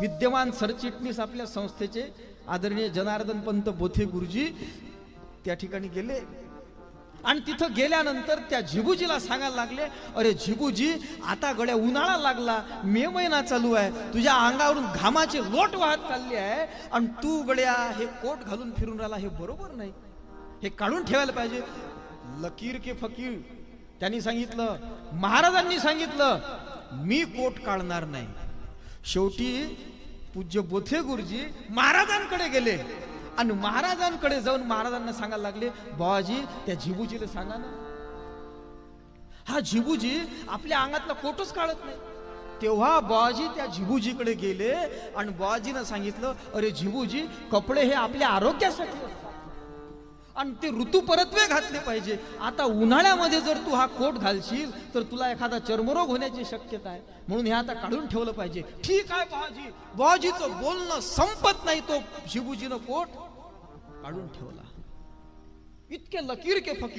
विद्यमान सरचिटणीस आपल्या संस्थेचे आदरणीय जनार्दन पंत बोथे गुरुजी त्या ठिकाणी गेले. आणि तिथं गेल्यानंतर त्या झिबूजीला सांगायला लागले अरे झिबूजी आता गड्या उन्हाळा लागला मे महिना चालू आहे तुझ्या अंगावरून घामाचे लोट वाहत चालली आहे आणि तू गड्या हे कोट घालून फिरून राहिला हे बरोबर नाही. हे काढून ठेवायला पाहिजे. लकीर के फकीर त्यांनी सांगितलं महाराजांनी सांगितलं मी कोट काढणार नाही. शेवटी पूज्य बोथे गुरुजी महाराजांकडे गेले. आणि महाराजांकडे जाऊन महाराजांना सांगायला लागले बाबाजी त्या झिबूजीला सांगा ना. हा झिबूजी आपल्या अंगातला कोटच काढत नाही. तेव्हा बाजी त्या झिबूजीकडे गेले आणि बाजीनं सांगितलं अरे झिबूजी कपडे हे आपल्या आरोग्यासाठी असतात आणि ते ऋतू परत्वे घातले पाहिजे. आता उन्हाळ्यामध्ये जर तू हा कोट घालशील तर तुला एखादा चर्मरोग होण्याची शक्यता आहे. म्हणून हे आता काढून ठेवलं पाहिजे. ठीक आहे बाजी बाजीचं बोलणं संपत नाही तो शिबूजीनं कोट. काढून ठेवला. इतके लकीर के फकीर.